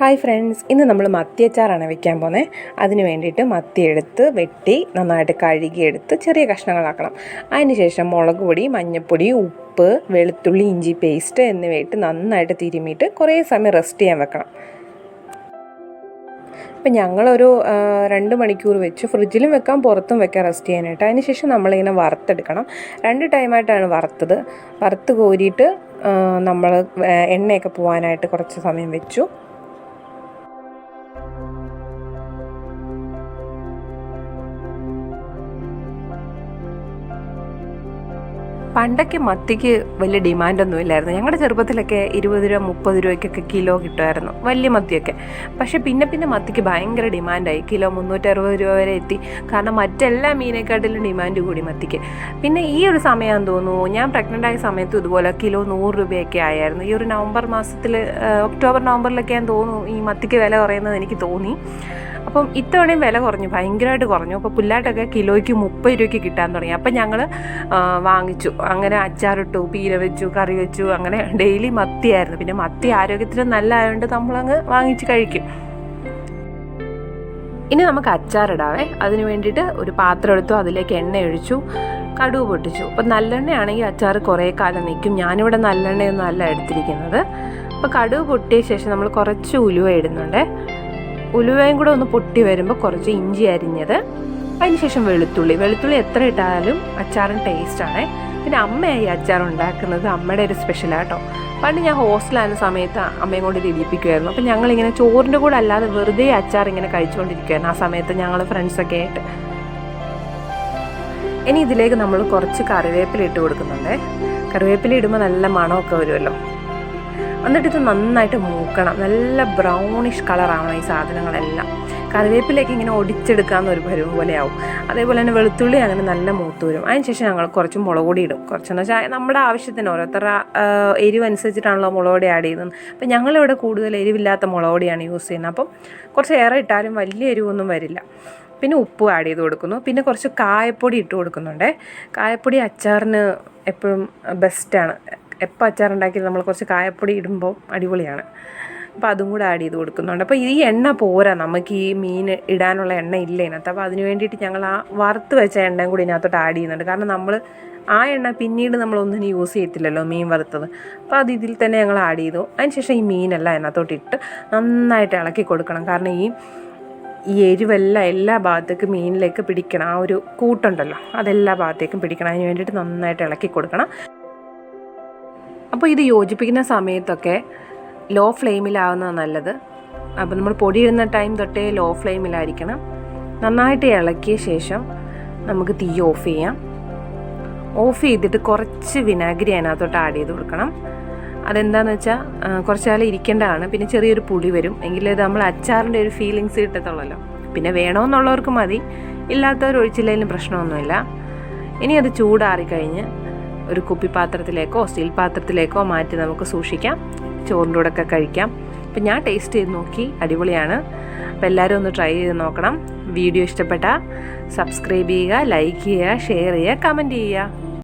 Hi friends ഇന്ന് നമ്മൾ മത്തിയച്ചാറാണ് വെക്കാൻ പോകുന്നത് അതിന് വേണ്ടിയിട്ട് മത്തി എടുത്ത് വെട്ടി നന്നായിട്ട് കഴുകിയെടുത്ത് ചെറിയ കഷ്ണങ്ങളാക്കണം. അതിന് ശേഷം മുളക് പൊടി മഞ്ഞൾപ്പൊടി ഉപ്പ് വെളുത്തുള്ളി ഇഞ്ചി പേസ്റ്റ് എന്നിവയിട്ട് നന്നായിട്ട് തിരുമിയിട്ട് കുറേ സമയം റെസ്റ്റ് ചെയ്യാൻ വെക്കണം. ഇപ്പം ഞങ്ങളൊരു രണ്ട് മണിക്കൂർ വെച്ച് ഫ്രിഡ്ജിലും വെക്കാം പുറത്തും വെക്കാം റെസ്റ്റ് ചെയ്യാനായിട്ട്. അതിന് ശേഷം നമ്മളിങ്ങനെ വറുത്തെടുക്കണം. രണ്ട് ടൈമായിട്ടാണ് വറുത്തത്. വറുത്ത് കോരിയിട്ട് നമ്മൾ എണ്ണയൊക്കെ പോകാനായിട്ട് കുറച്ച് സമയം വെച്ചു. പണ്ടൊക്കെ മത്തിക്ക് വലിയ ഡിമാൻഡൊന്നും ഇല്ലായിരുന്നു. ഞങ്ങളുടെ ചെറുപ്പത്തിലൊക്കെ ഇരുപത് രൂപ മുപ്പത് രൂപയ്ക്കൊക്കെ കിലോ കിട്ടുമായിരുന്നു വലിയ മത്തിയൊക്കെ. പക്ഷെ പിന്നെ പിന്നെ മത്തിക്ക് ഭയങ്കര ഡിമാൻഡായി. കിലോ മുന്നൂറ്ററുപത് രൂപ വരെ എത്തി. കാരണം മറ്റെല്ലാ മീനേക്കാട്ടിലും ഡിമാൻഡ് കൂടി മത്തിക്ക്. പിന്നെ ഈ ഒരു സമയമാണെന്ന് തോന്നുന്നു ഞാൻ പ്രഗ്നന്റ് ആയ സമയത്തും ഇതുപോലെ കിലോ നൂറ് രൂപയൊക്കെ ആയായിരുന്നു. ഈ ഒരു നവംബർ മാസത്തിൽ ഒക്ടോബർ നവംബറിലൊക്കെ ഞാൻ തോന്നുന്നു ഈ മത്തിക്ക് വില കുറയുന്നത് എനിക്ക് തോന്നി. അപ്പം ഇത്തവണയും വില കുറഞ്ഞു ഭയങ്കരമായിട്ട് കുറഞ്ഞു. അപ്പോൾ പുല്ലാട്ടൊക്കെ കിലോയ്ക്ക് മുപ്പത് രൂപയ്ക്ക് കിട്ടാൻ തുടങ്ങി. അപ്പം ഞങ്ങൾ വാങ്ങിച്ചു. അങ്ങനെ അച്ചാറിട്ടു പീര വെച്ചു കറി വെച്ചു അങ്ങനെ ഡെയിലി മത്തിയായിരുന്നു. പിന്നെ മത്തി ആരോഗ്യത്തിന് നല്ല ആയതുകൊണ്ട് നമ്മളങ്ങ് വാങ്ങിച്ച് കഴിക്കും. ഇനി നമുക്ക് അച്ചാറിടാവേ. അതിന് വേണ്ടിയിട്ട് ഒരു പാത്രം എടുത്തു അതിലേക്ക് എണ്ണ ഒഴിച്ചു കടുവ് പൊട്ടിച്ചു. അപ്പം നല്ലെണ്ണയാണെങ്കിൽ അച്ചാർ കുറേ കാലം നിൽക്കും. ഞാനിവിടെ നല്ലെണ്ണയൊന്നും അല്ല എടുത്തിരിക്കുന്നത്. അപ്പോൾ കടുവ് പൊട്ടിയ ശേഷം നമ്മൾ കുറച്ച് ഉലുവ ഇടുന്നുണ്ട്. ഉലുവയും കൂടെ ഒന്ന് പൊട്ടി വരുമ്പോൾ കുറച്ച് ഇഞ്ചി അരിഞ്ഞത്. അതിനുശേഷം വെളുത്തുള്ളി. വെളുത്തുള്ളി എത്ര ഇട്ടാലും അച്ചാറിന് ടേസ്റ്റാണ് പിന്നെ അമ്മയായി അച്ചാർ ഉണ്ടാക്കുന്നത് അമ്മയുടെ ഒരു സ്പെഷ്യലാട്ടോ പണ്ട് ഞാൻ ഹോസ്റ്റലായിരുന്ന സമയത്ത് അമ്മയും കൊണ്ട് ഇത് അപ്പം ഞങ്ങളിങ്ങനെ ചോറിന്റെ കൂടെ അല്ലാതെ വെറുതെ അച്ചാർ ഇങ്ങനെ കഴിച്ചുകൊണ്ടിരിക്കുകയായിരുന്നു ആ സമയത്ത് ഞങ്ങൾ ഫ്രണ്ട്സൊക്കെ ആയിട്ട്. ഇനി ഇതിലേക്ക് നമ്മൾ കുറച്ച് കറിവേപ്പില ഇട്ട് കൊടുക്കുന്നുണ്ട്. കറിവേപ്പില ഇടുമ്പോൾ നല്ല മണമൊക്കെ വരുമല്ലോ. എന്നിട്ട് ഇത് നന്നായിട്ട് മൂക്കണം. നല്ല ബ്രൗണിഷ് കളറാവണം ഈ സാധനങ്ങളെല്ലാം. കറിവേപ്പിലേക്ക് ഇങ്ങനെ ഒടിച്ചെടുക്കാമെന്ന് ഒരു പരുവം പോലെ ആവും. അതേപോലെ തന്നെ വെളുത്തുള്ളി അങ്ങനെ നല്ല മൂത്ത് വരും. അതിനുശേഷം ഞങ്ങൾ കുറച്ച് മുളക് പൊടി ഇടും. കുറച്ചെന്ന് വെച്ചാൽ നമ്മുടെ ആവശ്യത്തിന് ഓരോരുത്തരുടെ എരിവ് അനുസരിച്ചിട്ടാണല്ലോ മുളക് പൊടി ആഡ് ചെയ്യുന്നത്. അപ്പം ഞങ്ങളിവിടെ കൂടുതൽ എരിവില്ലാത്ത മുളക് പൊടിയാണ് യൂസ് ചെയ്യുന്നത്. അപ്പം കുറച്ച് ഏറെ ഇട്ടാലും വലിയ എരിവൊന്നും വരില്ല. പിന്നെ ഉപ്പ് ആഡ് ചെയ്ത് കൊടുക്കുന്നു. പിന്നെ കുറച്ച് കായപ്പൊടി ഇട്ട് കൊടുക്കുന്നുണ്ട്. കായപ്പൊടി അച്ചാറിന് എപ്പോഴും ബെസ്റ്റാണ് എപ്പോൾ അച്ചാറുണ്ടാക്കി നമ്മൾ കുറച്ച് കായപ്പൊടി ഇടുമ്പോൾ അടിപൊളിയാണ്. അപ്പോൾ അതും കൂടെ ആഡ് ചെയ്ത് കൊടുക്കുന്നുണ്ട്. അപ്പോൾ ഈ എണ്ണ പോരാ. നമുക്ക് ഈ മീൻ ഇടാനുള്ള എണ്ണ ഇല്ല ഇതിനകത്ത്? അപ്പോൾ അതിന് വേണ്ടിയിട്ട് ഞങ്ങൾ ആ വറുത്ത് വെച്ച എണ്ണയും കൂടി ഇതിനകത്തോട്ട് ആഡ് ചെയ്യുന്നുണ്ട്. കാരണം നമ്മൾ ആ എണ്ണ പിന്നീട് നമ്മൾ ഒന്നിനും യൂസ് ചെയ്യത്തില്ലല്ലോ മീൻ വറുത്തത്. അപ്പോൾ അത് ഇതിൽ തന്നെ ഞങ്ങൾ ആഡ് ചെയ്തു. അതിനുശേഷം ഈ മീനെല്ലാം അതിനകത്തോട്ട് ഇട്ട് നന്നായിട്ട് ഇളക്കി കൊടുക്കണം. കാരണം ഈ ഈ എരിവെല്ലാം എല്ലാ ഭാഗത്തേക്കും മീനിലേക്ക് പിടിക്കണം. ആ ഒരു കൂട്ടുണ്ടല്ലോ. അതെല്ലാ ഭാഗത്തേക്കും പിടിക്കണം. അതിന് വേണ്ടിയിട്ട് നന്നായിട്ട് ഇളക്കി കൊടുക്കണം. അപ്പോൾ ഇത് യോജിപ്പിക്കുന്ന സമയത്തൊക്കെ ലോ ഫ്ലെയിമിലാവുന്നതാണ് നല്ലത്. അപ്പോൾ നമ്മൾ പൊടിയിടുന്ന ടൈം തൊട്ടേ ലോ ഫ്ലെയിമിലായിരിക്കണം നന്നായിട്ട് ഇളക്കിയ ശേഷം നമുക്ക് തീ ഓഫ് ചെയ്യാം. ഓഫ് ചെയ്തിട്ട് കുറച്ച് വിനാഗിരി അതിനകത്തോട്ട് ആഡ് ചെയ്ത് കൊടുക്കണം. അതെന്താണെന്ന് വെച്ചാൽ കുറച്ച് കാലം ഇരിക്കേണ്ടതാണ്. പിന്നെ ചെറിയൊരു പുളി വരും. എങ്കിലും ഇത് നമ്മൾ അച്ചാറിന്റെ ഒരു ഫീലിങ്സ് കിട്ടത്തുള്ളല്ലോ. പിന്നെ വേണമെന്നുള്ളവർക്ക് മതി. ഇല്ലാത്തവർ ഒഴിച്ചില്ലെങ്കിലും പ്രശ്നമൊന്നുമില്ല. ഇനി അത് ചൂടാറിക്കഴിഞ്ഞ് ഒരു കുപ്പിപ്പാത്രത്തിലേക്കോ സ്റ്റീൽ പാത്രത്തിലേക്കോ മാറ്റി നമുക്ക് സൂക്ഷിക്കാം. ചോറിന്റെ കൂടെ ഒക്കെ കഴിക്കാം. അപ്പം ഞാൻ ടേസ്റ്റ് ചെയ്ത് നോക്കി. അടിപൊളിയാണ്. അപ്പം എല്ലാവരും ഒന്ന് ട്രൈ ചെയ്ത് നോക്കണം. വീഡിയോ ഇഷ്ടപ്പെട്ടാൽ സബ്സ്ക്രൈബ് ചെയ്യുക ലൈക്ക് ചെയ്യുക ഷെയർ ചെയ്യുക കമന്റ് ചെയ്യുക.